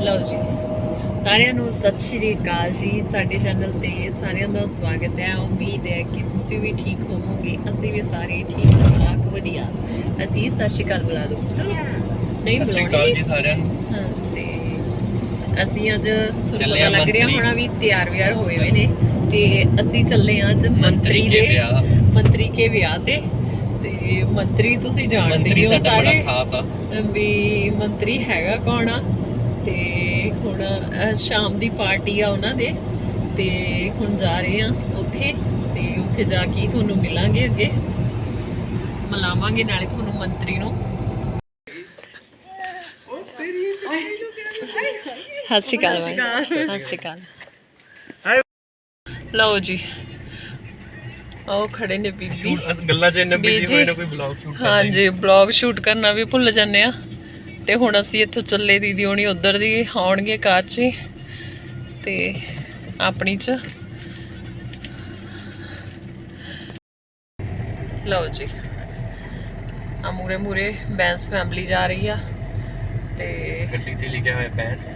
ਲਓ ਜੀ। ਸਾਰਿਆਂ ਨੂੰ ਸਤਿ ਸ਼੍ਰੀ ਅਕਾਲ ਜੀ। ਸਾਡੇ ਚੈਨਲ ਤੇ ਸਾਰਿਆਂ ਦਾ ਸਵਾਗਤ ਹੈ। ਉਮੀਦ ਹੈ ਕਿ ਤੁਸੀਂ ਵੀ ਠੀਕ ਹੋਵੋਗੇ। ਅਸੀਂ ਵੀ ਸਾਰੇ ਠੀਕ ਠਾਕ ਵਧੀਆ। ਅਸੀਂ ਸਤਿ ਸ਼੍ਰੀ ਅਕਾਲ ਬੁਲਾ ਦੋ ਨਹੀਂ ਸ਼੍ਰੀ ਅਕਾਲ ਬੁਲਾਉਣੀ ਜੀ ਸਾਰਿਆਂ ਨੂੰ। ਹਾਂ ਤੇ ਅਸੀਂ ਅੱਜ ਤੁਹਾਨੂੰ ਪਤਾ ਆ ਲੱਗ ਰਿਹਾ। ਹੋਣਾ ਵੀ ਤਿਆਰ ਵਿਆਰ ਹੋਏ ਹੋਏ ਨੇ। ਤੇ ਅਸੀਂ ਚੱਲੇ ਹਾਂ ਅੱਜ ਮੰਤਰੀ ਦੇ ਮੰਤਰੀ ਕੇ ਵਿਆਹ ਤੇ। ਤੇ ਮੰਤਰੀ ਤੁਸੀਂ ਜਾਣਦੇ ਹੀ ਸਾਰੇ। ਆ। ਵੀ ਮੰਤਰੀ ਹੈਗਾ ਕੌਣ ਆ? ਤੇ ਹੁਣ ਸ਼ਾਮ ਦੀ ਪਾਰਟੀ ਆ ਉਹਨਾਂ ਦੇ ਤੇ ਹੁਣ ਜਾ ਰਹੇ ਆ ਉੱਥੇ ਤੇ ਉੱਥੇ ਜਾ ਕੇ ਤੁਹਾਨੂੰ ਮਿਲਾਂਗੇ ਅੱਗੇ ਮਿਲਾਵਾਂਗੇ ਨਾਲੇ ਤੁਹਾਨੂੰ ਮੰਤਰੀ ਨੂੰ। ਸਤਿ ਸ਼੍ਰੀ ਅਕਾਲ ਬਾਈ। ਸਤਿ ਸ਼੍ਰੀ ਅਕਾਲ। ਲਓ ਜੀ ਉਹ ਖੜੇ ਨੇ ਬੀਬੀ। ਗੱਲਾਂ 'ਚ ਇੰਨਾ। ਬਿਜ਼ੀ। ਹੋਏ ਨਾ ਕੋਈ ਬਲੌਗ ਸ਼ੂਟ ਹਾਂਜੀ ਬਲੌਗ ਸ਼ੂਟ ਕਰਨਾ ਵੀ ਭੁੱਲ ਜਾਂਦੇ ਆ। ਤੇ ਹੁਣ ਅਸੀਂ ਇੱਥੋਂ ਚੱਲੇ ਦੀਦੀ ਹੋਣੀ ਉਧਰ ਦੀ ਆਉਣਗੇ ਕਾਰ 'ਚ ਤੇ ਆਪਣੀ 'ਚ। ਲਓ ਜੀ। ਆ ਮੂਰੇ ਮੂਰੇ ਬੈਂਸ ਫੈਮਿਲੀ ਜਾ ਰਹੀ ਆ। ਤੇ ਗੱਡੀ ਤੇ ਲਿਖਿਆ ਹੋਇਆ ਬੈਸ।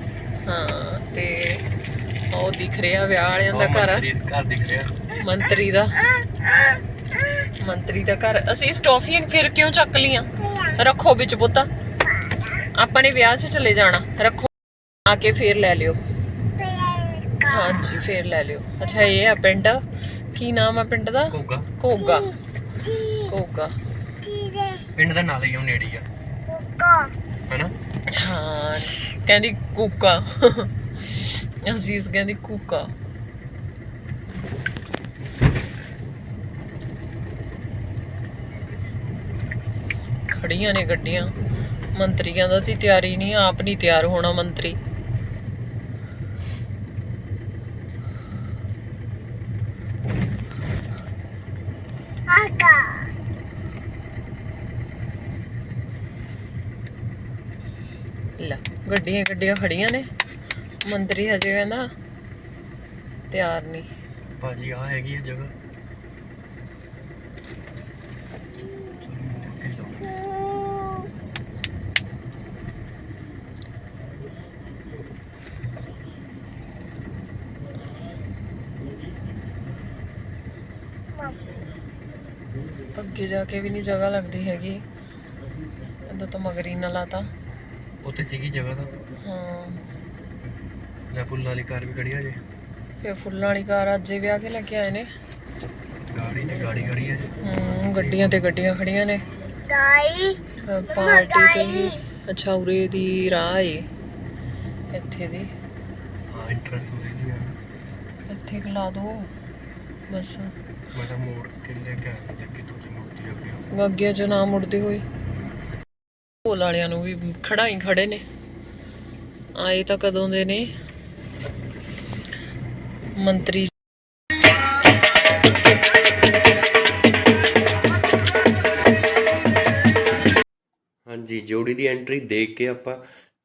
ਹਾਂ ਤੇ ਉਹ ਦਿਖ ਰਿਹਾ ਵਿਆਹ ਵਾਲਿਆਂ ਦਾ ਘਰ। ਆ ਘਰ ਦਿਖ ਰਿਹਾ। ਮੰਤਰੀ ਦਾ। ਮੰਤਰੀ ਦਾ ਘਰ। ਅਸੀਂ ਸਟੋਫੀਆਂ ਫਿਰ ਕਿਉਂ ਚੱਕ ਲੀਆਂ ਰੱਖੋ ਵਿੱਚ ਪੁੱਤ। ਆਪਾਂ ਨੇ ਵਿਆਹ 'ਚ ਚਲੇ ਜਾਣਾ ਰੱਖੋ ਆ ਕੇ ਫੇਰ ਲੈ ਲਿਓ। ਹਾਂਜੀ ਫੇਰ ਲੈ ਲਿਓ। ਅੱਛਾ ਇਹ ਆ ਪਿੰਡ। ਕੀ ਨਾਮ ਆ ਪਿੰਡ ਦਾ? ਕੋਗਾ ਕੋਗਾ ਕੋਗਾ ਪਿੰਡ ਦਾ ਨਾਲ ਹੀ ਆ ਨੇੜੇ ਹੀ ਆ। ਹਨਾ? ਹਾਂ ਕਹਿੰਦੀ ਕੂਕਾ ਅਜ਼ੀਜ਼ ਕਹਿੰਦੀ ਕੂਕਾ ਖੜੀਆਂ ਨੇ ਗੱਡੀਆਂ। ਮੰਤਰੀਆਂ ਦਾ ਤੇ ਤਿਆਰੀ ਨਹੀਂ, ਆਪ ਨਹੀਂ ਤਿਆਰ ਹੋਣਾ ਮੰਤਰੀ। ਲੈ, ਗੱਡੀਆਂ ਗੱਡੀਆਂ ਖੜੀਆਂ ਨੇ। ਮੰਤਰੀ ਹਜੇ ਕਹਿੰਦਾ ਤਿਆਰ ਨਹੀਂ। ਭਾਜੀ ਆ ਹੈਗੀ ਆ ਜਗ੍ਹਾ ਚਲੋ ਅੱਗੇ ਲਓ। ਅੱਗੇ ਜਾ ਕੇ ਵੀ ਨਹੀਂ ਜਗ੍ਹਾ ਲੱਗਦੀ ਹੈਗੀ। ਇਹਦਾ ਤਾਂ ਮਗਰੀ ਨਾ ਲਾਤਾ। ਉੱਥੇ ਸੀਗੀ ਜਗ੍ਹਾ ਤਾਂ। ਹਾਂ। ਲੈ ਫੁੱਲ ਵਾਲੀ ਕਾਰ ਵੀ ਖੜੀ ਆ ਜੇ ਫੇ ਫੁੱਲਾਂ ਵਾਲੀ ਕਾਰ ਅੱਜ ਹੀ ਵਿਆਹ ਕੇ ਲੈ ਕੇ ਆਏ ਨੇ। ਗਾੜੀ ਤੇ ਗਾੜੀ ਖੜੀ ਆ ਜੇ ਹੂੰ ਗੱਡੀਆਂ ਤੇ ਗੱਡੀਆਂ ਖੜੀਆਂ ਨੇ। ਅ, ਪਾਰਟੀ ਤੇ ਹੀ ਅੱਛਾ ਉਰੇ ਦੀ ਰਾਹ ਏ। ਇੱਥੇ ਦੀ। ਹਾਂ ਇੰਟਰਸ ਹੋ ਰਹੀ ਦੀ ਆ। ਇੱਥੇ ਖਲਾ ਦੋ। ਬਸ। ਮੈਂ ਤਾਂ ਮੋੜ ਕੇ ਲੈ ਕੇ ਆਇਆ ਲੈ ਚ ਨਾ ਮੁੜਦੇ ਹੋਏ ਢੋਲ ਵਾਲਿਆਂ ਨੂੰ ਵੀ ਖੜਾਈ ਖੜੇ ਨੇ। ਆਏ ਤਾਂ ਕਦੋਂ ਦੇ ਨੇ? ਮੰਤਰੀ ਹਾਂਜੀ, ਜੋੜੀ ਦੀ ਐਂਟਰੀ ਦੇਖ ਕੇ ਆਪਾਂ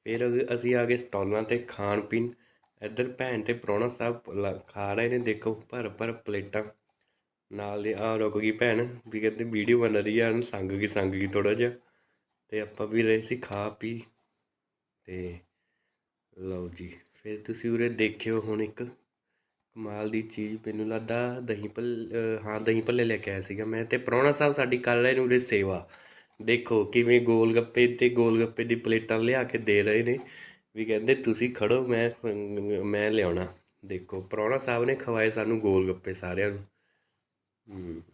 ਫਿਰ ਅਸੀਂ ਆ ਗਏ ਸਟਾਲਾਂ ਤੇ ਖਾਣ ਪੀਣ। ਇੱਧਰ ਭੈਣ ਤੇ ਪ੍ਰਾਹੁਣਾ ਸਾਹਿਬ ਖਾ ਰਹੇ ਨੇ, ਦੇਖੋ ਭਰ ਭਰ ਪਲੇਟਾਂ। ਨਾਲ ਦੇ ਆ ਰੁਕ ਗਈ ਭੈਣ ਵੀ ਕਹਿੰਦੇ ਵੀਡੀਓ ਬਣ ਰਹੀ ਆ ਸੰਗ ਗਈ ਸੰਗ ਗਈ ਥੋੜਾ ਜਿਹਾ। ਤੇ ਆਪਾਂ ਵੀ ਰਹੇ ਸੀ ਖਾ ਪੀ ਤੇ ਲਓ ਜੀ, ਫਿਰ ਤੁਸੀਂ ਉਰੇ ਦੇਖਿਓ ਹੁਣ ਇੱਕ ਕਮਾਲ ਦੀ ਚੀਜ਼, ਮੈਨੂੰ ਲੱਗਦਾ ਦਹੀਂ ਭੱਲ ਹਾਂ, ਦਹੀਂ ਭੱਲੇ ਲੈ ਕੇ ਆਇਆ ਸੀਗਾ ਮੈਂ ਤੇ ਪ੍ਰਾਹੁਣਾ ਸਾਹਿਬ ਸਾਡੀ ਕਰ ਰਹੇ ਨੇ ਉਰੇ ਸੇਵਾ। ਦੇਖੋ ਕਿਵੇਂ ਗੋਲ ਗੱਪੇ ਤੇ ਗੋਲ ਗੱਪੇ ਦੀ ਪਲੇਟਾਂ ਲਿਆ ਕੇ ਦੇ ਰਹੇ ਨੇ, ਵੀ ਕਹਿੰਦੇ ਤੁਸੀਂ ਖੜੋ, ਮੈਂ ਮੈਂ ਲਿਆਉਣਾ। ਦੇਖੋ ਪ੍ਰਾਹੁਣਾ ਸਾਹਿਬ ਨੇ ਖਵਾਏ ਸਾਨੂੰ ਗੋਲ ਗੱਪੇ ਸਾਰਿਆਂ ਨੂੰ।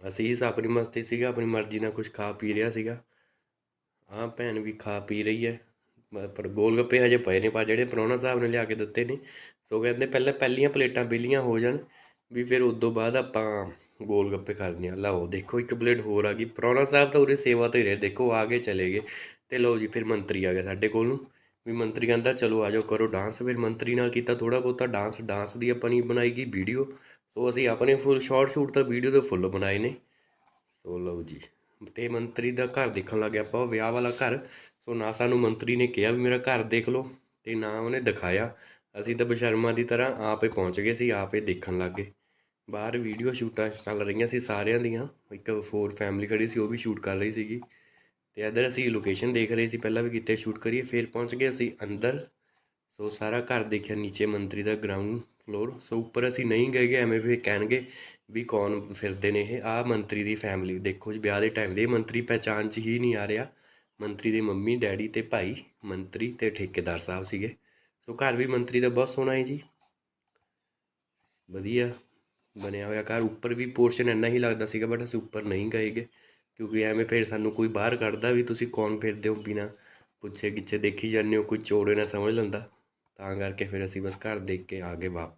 ਅਸੀਂ ਹੀ ਆਪਣੀ ਮਸਤੀ ਸੀਗਾ, ਆਪਣੀ ਮਰਜ਼ੀ ਨਾਲ ਕੁਝ ਖਾ ਪੀ ਰਿਹਾ ਸੀਗਾ। ਆਹ ਭੈਣ ਵੀ ਖਾ ਪੀ ਰਹੀ ਹੈ। ਪਰ ਗੋਲ ਗੱਪੇ ਹਜੇ ਪਏ ਨੇ, ਪਰ ਜਿਹੜੇ ਪ੍ਰਾਹੁਣਾ ਸਾਹਿਬ ਨੇ ਲਿਆ ਕੇ ਦਿੱਤੇ ਨੇ, ਸੋ ਕਹਿੰਦੇ ਪਹਿਲਾਂ ਪਹਿਲੀਆਂ ਪਲੇਟਾਂ ਬਿਲੀਆਂ ਹੋ ਜਾਣ, ਵੀ ਫਿਰ ਉਸ ਤੋਂ ਬਾਅਦ ਆਪਾਂ ਗੋਲ ਗੱਪੇ ਕਰਨੇ ਆ ਲਓ, ਦੇਖੋ, ਇੱਕ ਪਲੇਟ ਹੋਰ ਆ ਗਈ। ਪ੍ਰਾਹੁਣਾ ਸਾਹਿਬ ਤਾਂ ਉਰੇ ਸੇਵਾ ਤੇ ਹੀ ਰਹੇ, ਦੇਖੋ, ਆ ਕੇ ਚਲੇ ਗਏ। ਤੇ ਲਓ ਜੀ, ਫਿਰ ਮੰਤਰੀ ਆ ਗਿਆ ਸਾਡੇ ਕੋਲ ਨੂੰ, ਵੀ ਮੰਤਰੀ ਕਹਿੰਦਾ, ਚਲੋ ਆਜੋ ਕਰੋ ਡਾਂਸ ਫਿਰ ਮੰਤਰੀ ਨਾਲ ਕੀਤਾ ਥੋੜਾ ਬਹੁਤਾ ਡਾਂਸ ਡਾਂਸ ਦੀ ਆਪਣੀ ਬਣਾਈ ਗਈ ਵੀਡੀਓ ਸੋ ਅਸੀਂ ਆਪਣੇ ਫੁੱਲ ਸ਼ਾਰਟ ਸ਼ੂਟ ਤਾਂ ਵੀਡੀਓ ਦੇ ਫੁੱਲ ਬਣਾਏ ਨੇ। ਸੋ ਲਓ ਜੀ, ਤੇ ਮੰਤਰੀ ਦਾ ਘਰ ਦੇਖਣ ਲੱਗੇ ਆਪਾਂ ਉਹ ਵਿਆਹ ਵਾਲਾ ਘਰ। ਸੋ ਨਾ ਸਾਨੂੰ ਮੰਤਰੀ ਨੇ ਕਿਹਾ ਵੀ ਮੇਰਾ ਘਰ ਦੇਖ ਲਓ, ਤੇ ਨਾ ਉਹਨੇ ਦਿਖਾਇਆ। ਅਸੀਂ ਤਾਂ ਬਸ਼ਰਮਾ ਦੀ ਤਰ੍ਹਾਂ ਆਪੇ ਪਹੁੰਚ ਗਏ ਸੀ, ਆਪੇ ਦੇਖਣ ਲੱਗੇ ਬਾਹਰ ਵੀਡੀਓ ਸ਼ੂਟਾਂ ਚੱਲ ਰਹੀਆਂ ਸੀ ਸਾਰਿਆਂ ਦੀਆਂ। ਇੱਕ ਫੋਰ ਫੈਮਿਲੀ ਖੜੀ ਸੀ, ਉਹ ਵੀ ਸ਼ੂਟ ਕਰ ਰਹੀ ਸੀਗੀ। ਤੇ ਇੱਧਰ ਅਸੀਂ ਲੋਕੇਸ਼ਨ ਦੇਖ ਰਹੇ ਸੀ, ਪਹਿਲਾਂ ਵੀ ਕਿੱਥੇ ਸ਼ੂਟ ਕਰੀਏ, ਫਿਰ ਪਹੁੰਚ ਗਏ ਅਸੀਂ ਅੰਦਰ। ਸੋ ਸਾਰਾ ਘਰ ਦੇਖਿਆ ਨੀਚੇ ਮੰਤਰੀ ਦਾ ਗਰਾਊਂਡ ਫਲੋਰ ਸੋ ਉੱਪਰ ਅਸੀਂ ਨਹੀਂ ਗਏ ਗੇ, ਐਵੇਂ ਫਿਰ ਕਹਿਣਗੇ ਵੀ ਕੌਣ ਫਿਰਦੇ ਨੇ ਇਹ। ਆ ਮੰਤਰੀ ਦੀ ਫੈਮਿਲੀ ਦੇਖੋ ਜੀ ਵਿਆਹ ਦੇ ਟਾਈਮ ਦੇ ਇਹ ਮੰਤਰੀ ਪਹਿਚਾਣ 'ਚ ਹੀ ਨਹੀਂ ਆ ਰਿਹਾ। ਮੰਤਰੀ ਦੇ ਮੰਮੀ ਡੈਡੀ ਤੇ ਭਾਈ ਮੰਤਰੀ ਤੇ ਠੇਕੇਦਾਰ ਸਾਹਿਬ ਸੀਗੇ। ਸੋ ਘਰ ਵੀ ਮੰਤਰੀ ਦਾ ਬਹੁਤ ਸੋਹਣਾ ਹੈ ਜੀ। ਵਧੀਆ ਬਣਿਆ ਹੋਇਆ ਘਰ। ਉੱਪਰ ਵੀ ਪੋਰਸ਼ਨ ਇੰਨਾ ਹੀ ਲੱਗਦਾ ਸੀਗਾ ਬਟ ਅਸੀਂ ਉੱਪਰ ਨਹੀਂ ਗਏਗੇ ਕਿਉਂਕਿ ਐਵੇਂ ਫਿਰ ਸਾਨੂੰ ਕੋਈ ਬਾਹਰ ਕੱਢਦਾ ਵੀ ਤੁਸੀਂ ਕੌਣ ਫਿਰਦੇ ਹੋ ਬਿਨਾ ਪੁੱਛੇ ਗਿੱਛੇ ਦੇਖੀ ਜਾਂਦੇ ਹੋ ਕੋਈ ਚੋੜੇ ਨਾ ਸਮਝ ਲੈਂਦਾ। ਤਾਂ ਕਰਕੇ ਫਿਰ ਅਸੀਂ ਬਸ ਘਰ ਦੇਖ ਕੇ ਆ ਗਏ ਵਾਪਸ